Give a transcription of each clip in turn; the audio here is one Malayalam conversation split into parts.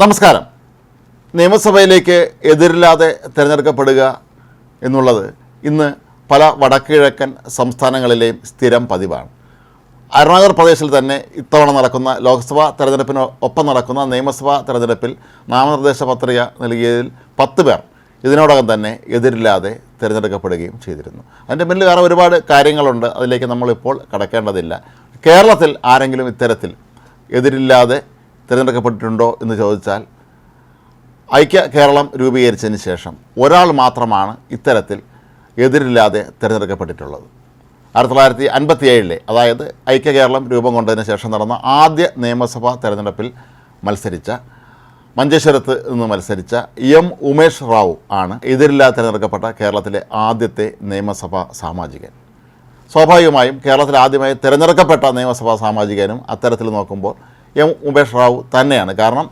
നമസ്കാരം. നിയമസഭയിലേക്ക് എതിരില്ലാതെ തിരഞ്ഞെടുക്കപ്പെടുക എന്നുള്ളത് ഇന്ന് പല വടക്കിഴക്കൻ സംസ്ഥാനങ്ങളിലെയും സ്ഥിരം പതിവാണ്. അരുണാചൽ പ്രദേശിൽ തന്നെ ഇത്തവണ നടക്കുന്ന ലോക്സഭാ തെരഞ്ഞെടുപ്പിന് ഒപ്പം നടക്കുന്ന നിയമസഭാ തെരഞ്ഞെടുപ്പിൽ നാമനിർദ്ദേശ പത്രിക നൽകിയതിൽ പത്ത് പേർ ഇതിനോടകം തന്നെ എതിരില്ലാതെ തിരഞ്ഞെടുക്കപ്പെടുകയും ചെയ്തിരുന്നു. അതിന്റെ പിന്നിൽ വേറെ ഒരുപാട് കാര്യങ്ങളുണ്ട്. അതിലേക്ക് നമ്മളിപ്പോൾ കടക്കേണ്ടതില്ല. കേരളത്തിൽ ആരെങ്കിലും ഇത്തരത്തിൽ എതിരില്ലാതെ തിരഞ്ഞെടുക്കപ്പെട്ടിട്ടുണ്ടോ എന്ന് ചോദിച്ചാൽ ഐക്യ കേരളം രൂപീകരിച്ചതിന് ശേഷം ഒരാൾ മാത്രമാണ് ഇത്തരത്തിൽ എതിരില്ലാതെ തിരഞ്ഞെടുക്കപ്പെട്ടിട്ടുള്ളത്. ആയിരത്തി തൊള്ളായിരത്തി അൻപത്തി ഏഴിലെ അതായത് ഐക്യ കേരളം രൂപം കൊണ്ടതിന് ശേഷം നടന്ന ആദ്യ നിയമസഭാ തെരഞ്ഞെടുപ്പിൽ മത്സരിച്ച മഞ്ചേശ്വരത്ത് നിന്ന് മത്സരിച്ച എം ഉമേഷ് റാവു ആണ് എതിരില്ലാതെ തിരഞ്ഞെടുക്കപ്പെട്ട കേരളത്തിലെ ആദ്യത്തെ നിയമസഭാ സാമാജികൻ. സ്വാഭാവികമായും കേരളത്തിൽ ആദ്യമായി തിരഞ്ഞെടുക്കപ്പെട്ട നിയമസഭാ സാമാജികനും അത്തരത്തിൽ നോക്കുമ്പോൾ എം ഉമേഷ് റാവു തന്നെയാണ്. കാരണം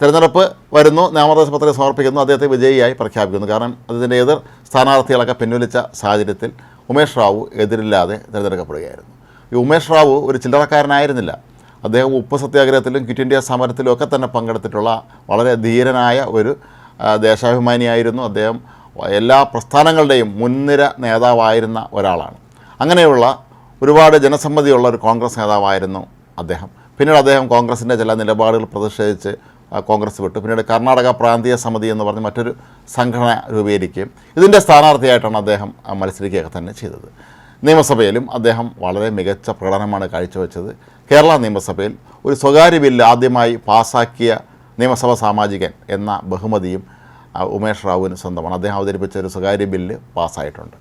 തിരഞ്ഞെടുപ്പ് വരുന്നു നാമനിർദ്ദേശ പത്രിക സമർപ്പിക്കുന്നു അദ്ദേഹത്തെ വിജയിയായി പ്രഖ്യാപിക്കുന്നു. കാരണം അതിന്റെ എതിർ സ്ഥാനാർത്ഥികളൊക്കെ പിൻവലിച്ച സാഹചര്യത്തിൽ ഉമേഷ് റാവു എതിരില്ലാതെ തിരഞ്ഞെടുക്കപ്പെടുകയായിരുന്നു. ഈ ഉമേഷ് റാവു ഒരു ചില്ലറക്കാരനായിരുന്നില്ല. അദ്ദേഹം ഉപ്പ് സത്യാഗ്രഹത്തിലും ക്വിറ്റ് ഇന്ത്യ സമരത്തിലും ഒക്കെ തന്നെ പങ്കെടുത്തിട്ടുള്ള വളരെ ധീരനായ ഒരു ദേശാഭിമാനിയായിരുന്നു. അദ്ദേഹം എല്ലാ പ്രസ്ഥാനങ്ങളുടെയും മുൻനിര നേതാവായിരുന്ന ഒരാളാണ്. അങ്ങനെയുള്ള ഒരുപാട് ജനസമ്മതിയുള്ള ഒരു കോൺഗ്രസ് നേതാവായിരുന്നു അദ്ദേഹം. പിന്നീട് അദ്ദേഹം കോൺഗ്രസിന്റെ ചില നിലപാടുകൾ പ്രതിഷേധിച്ച് കോൺഗ്രസ് വിട്ടു. പിന്നീട് കർണാടക പ്രാന്തീയ സമിതി എന്ന് പറഞ്ഞ് മറ്റൊരു സംഘടന രൂപീകരിക്കുകയും ഇതിന്റെ സ്ഥാനാർത്ഥിയായിട്ടാണ് അദ്ദേഹം മത്സരിക്കുകയൊക്കെ തന്നെ ചെയ്തത്. നിയമസഭയിലും അദ്ദേഹം വളരെ മികച്ച പ്രകടനമാണ് കാഴ്ചവെച്ചത്. കേരള നിയമസഭയിൽ ഒരു സ്വകാര്യ ബില്ല് ആദ്യമായി പാസാക്കിയ നിയമസഭാ സാമാജികൻ എന്ന ബഹുമതിയും ഉമേഷ് റാവുവിന് സ്വന്തമാണ്. അദ്ദേഹം അവതരിപ്പിച്ച ഒരു സ്വകാര്യ ബില്ല് പാസ്സായിട്ടുണ്ട്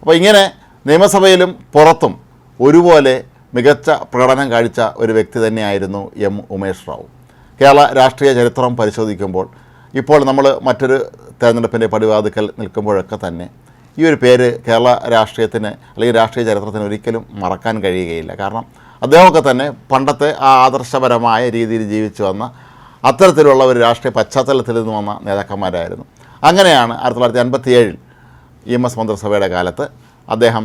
അപ്പോൾ ഇങ്ങനെ നിയമസഭയിലും പുറത്തും ഒരുപോലെ മികച്ച പ്രകടനം കാഴ്ച ഒരു വ്യക്തി തന്നെയായിരുന്നു എം ഉമേഷ് റാവു. കേരള രാഷ്ട്രീയ ചരിത്രം പരിശോധിക്കുമ്പോൾ ഇപ്പോൾ നമ്മൾ മറ്റൊരു തെരഞ്ഞെടുപ്പിന്റെ പടിവാതിക്കൽ നിൽക്കുമ്പോഴൊക്കെ തന്നെ ഈ ഒരു പേര് കേരള രാഷ്ട്രീയത്തിന് അല്ലെങ്കിൽ രാഷ്ട്രീയ ചരിത്രത്തിന് ഒരിക്കലും മറക്കാൻ കഴിയുകയില്ല. കാരണം അദ്ദേഹമൊക്കെ തന്നെ പണ്ടത്തെ ആ ആദർശപരമായ രീതിയിൽ ജീവിച്ചു വന്ന അത്തരത്തിലുള്ള ഒരു രാഷ്ട്രീയ പശ്ചാത്തലത്തിൽ നിന്ന് വന്ന നേതാക്കന്മാരായിരുന്നു. അങ്ങനെയാണ് ആയിരത്തി തൊള്ളായിരത്തി അൻപത്തിയേഴിൽ ഇ എം എസ് മന്ത്രിസഭയുടെ കാലത്ത് അദ്ദേഹം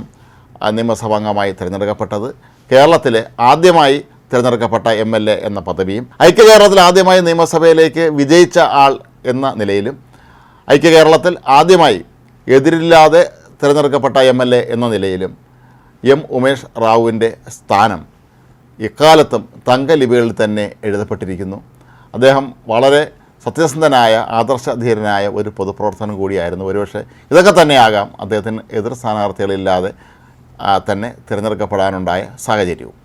നിയമസഭാംഗമായി തിരഞ്ഞെടുക്കപ്പെട്ടത്. കേരളത്തിലെ ആദ്യമായി തിരഞ്ഞെടുക്കപ്പെട്ട എം എൽ എ എന്ന പദവിയും ഐക്യകേരളത്തിൽ ആദ്യമായി നിയമസഭയിലേക്ക് വിജയിച്ച ആൾ എന്ന നിലയിലും ഐക്യകേരളത്തിൽ ആദ്യമായി എതിരില്ലാതെ തിരഞ്ഞെടുക്കപ്പെട്ട എം എൽ എ എന്ന നിലയിലും എം ഉമേഷ് റാവുവിന്റെ സ്ഥാനം ഇക്കാലത്തും തങ്കലിപികളിൽ തന്നെ എഴുതപ്പെട്ടിരിക്കുന്നു. അദ്ദേഹം വളരെ സത്യസന്ധനായ ആദർശധീരനായ ഒരു പൊതുപ്രവർത്തനം കൂടിയായിരുന്നു. ഒരുപക്ഷെ ഇതൊക്കെ തന്നെയാകാം അദ്ദേഹത്തിന് എതിർ സ്ഥാനാർത്ഥികളില്ലാതെ തന്നെ തിരഞ്ഞെടുക്കപ്പെടാനുണ്ടായ സാഹചര്യവും.